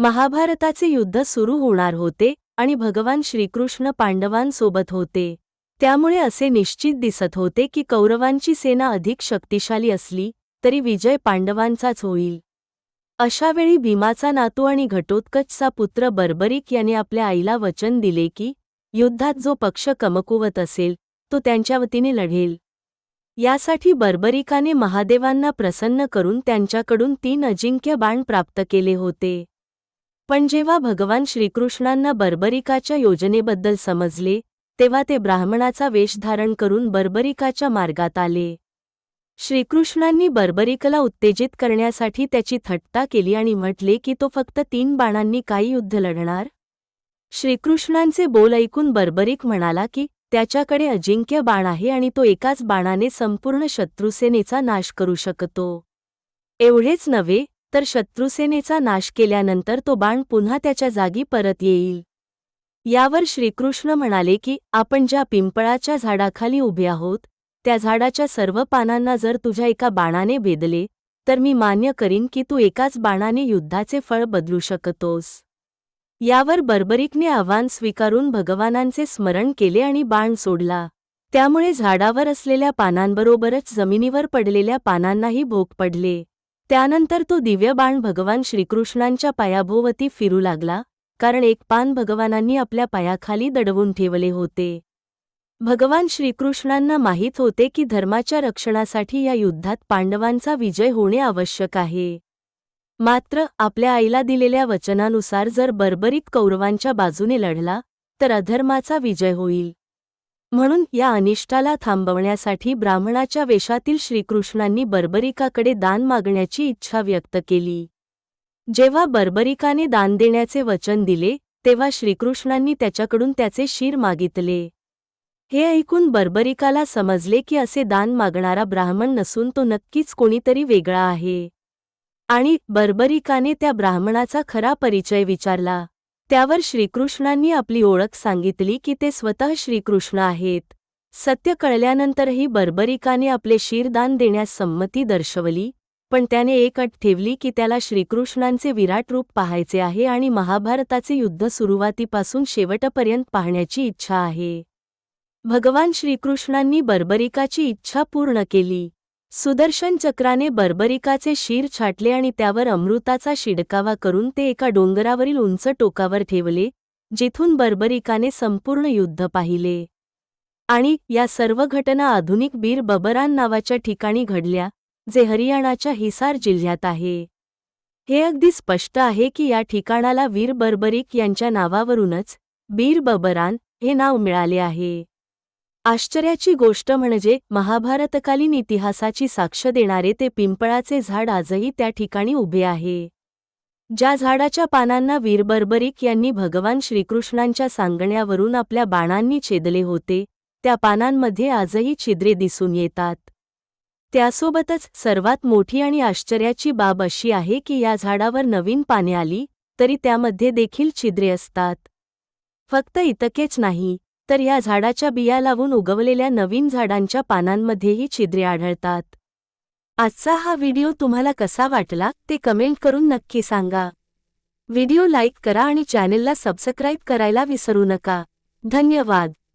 महाभारताचे युद्ध सुरू होणार होते आणि भगवान श्रीकृष्ण पांडवांसोबत होते. त्यामुळे असे निश्चित दिसत होते की कौरवांची सेना अधिक शक्तिशाली असली तरी विजय पांडवांचाच होईल. अशावेळी भीमाचा नातू आणि घटोत्कचचा पुत्र बर्बरिक याने आपल्या आईला वचन दिले की युद्धात जो पक्ष कमकुवत असेल तो त्यांच्या वतीने लढेल. यासाठी बर्बरिकाने महादेवांना प्रसन्न करून त्यांच्याकडून तीन अजिंक्य बाण प्राप्त केले होते. पण जेव्हा भगवान श्रीकृष्णांना बर्बरिकाच्या योजनेबद्दल समजले तेव्हा ते ब्राह्मणाचा वेश धारण करून बर्बरिकाच्या मार्गात आले. श्रीकृष्णांनी बर्बरिकला उत्तेजित करण्यासाठी त्याची थट्टा केली आणि म्हटले की तो फक्त तीन बाणांनी काही युद्ध लढणार? श्रीकृष्णांचे बोल ऐकून बर्बरिक म्हणाला की त्याच्याकडे अजिंक्य बाण आहे आणि तो एकाच बाणाने संपूर्ण शत्रुसेनेचा नाश करू शकतो. एवढेच नव्हे तर शत्रुसेनेचा नाश केल्यानंतर तो बाण पुन्हा त्याच्या जागी परत येईल. यावर श्रीकृष्ण म्हणाले की आपण ज्या पिंपळाच्या झाडाखाली उभे आहोत त्या झाडाच्या सर्व पानांना जर तुझ्या एका बाणाने भेदले तर मी मान्य करीन की तू एकाच बाणाने युद्धाचे फळ बदलू शकतोस. यावर बर्बरिकने आव्हान स्वीकारून भगवानांचे स्मरण केले आणि बाण सोडला. त्यामुळे झाडावर असलेल्या पानांबरोबरच जमिनीवर पडलेल्या पानांनाही भोग पडले. त्यानंतर तो दिव्य बाण भगवान श्रीकृष्णांच्या पायाभोवती फिरू लागला कारण एक पान भगवानांनी आपल्या पायाखाली दडवून ठेवले होते. भगवान श्रीकृष्णांना माहीत होते की धर्माच्या रक्षणासाठी या युद्धात पांडवांचा विजय होणे आवश्यक आहे. मात्र आपल्या आईला दिलेल्या वचनानुसार जर बर्बरीत कौरवांच्या बाजूने लढला तर अधर्माचा विजय होईल. म्हणून या अनिष्टाला थांबवण्यासाठी ब्राह्मणाच्या वेशातील श्रीकृष्णांनी बर्बरिकाकडे दान मागण्याची इच्छा व्यक्त केली. जेव्हा बर्बरिकाने दान देण्याचे वचन दिले तेव्हा श्रीकृष्णांनी त्याच्याकडून त्याचे शिर मागितले. हे ऐकून बर्बरिकाला समजले की असे दान मागणारा ब्राह्मण नसून तो नक्कीच कोणीतरी वेगळा आहे. आणि बर्बरिकाने त्या ब्राह्मणाचा खरा परिचय विचारला. त्यावर श्रीकृष्णांनी आपली ओळख सांगितली की ते स्वतः श्रीकृष्ण आहेत. सत्य कळल्यानंतरही बर्बरिकाने आपले शिरदान देण्यास संमती दर्शवली पण त्याने एक अट ठेवली की त्याला श्रीकृष्णांचे विराट रूप पाहायचे आहे आणि महाभारताचे युद्ध सुरुवातीपासून शेवटपर्यंत पाहण्याची इच्छा आहे. भगवान श्रीकृष्णांनी बर्बरिकाची इच्छा पूर्ण केली. सुदर्शन चक्राने बर्बरिकाचे शीर छाटले आणि त्यावर अमृताचा शिडकावा करून ते एका डोंगरावरील उंच टोकावर ठेवले जिथून बर्बरिकाने संपूर्ण युद्ध पाहिले. आणि या सर्व घटना आधुनिक बीर बबरान नावाच्या ठिकाणी घडल्या जे हरियाणाच्या हिसार जिल्ह्यात आहे. हे अगदी स्पष्ट आहे की या ठिकाणाला वीर बर्बरिक यांच्या नावावरूनच बीर बबरान हे नाव मिळाले आहे. आश्चर्याची गोष्ट म्हणजे महाभारतकालीन इतिहासाची साक्ष देणारे ते पिंपळाचे झाड आजही त्या ठिकाणी उभे आहे. ज्या झाडाच्या पानांना वीरबर्बरिक यांनी भगवान श्रीकृष्णांच्या सांगण्यावरून आपल्या बाणांनी छेदले होते त्या पानांमध्ये आजही छिद्रे दिसून येतात. त्यासोबतच सर्वात मोठी आणि आश्चर्याची बाब अशी आहे की या झाडावर नवीन पाने आली तरी त्यामध्ये देखील छिद्रे असतात. फक्त इतकेच नाही तर या झाडाच्या बिया लावून उगवलेल्या नवीन झाडांच्या पानांमध्येही छिद्रे आढळतात. आजचा हा व्हिडिओ तुम्हाला कसा वाटला ते कमेंट करून नक्की सांगा. व्हिडिओ लाईक करा आणि चॅनेलला सबस्क्राईब करायला विसरू नका. धन्यवाद.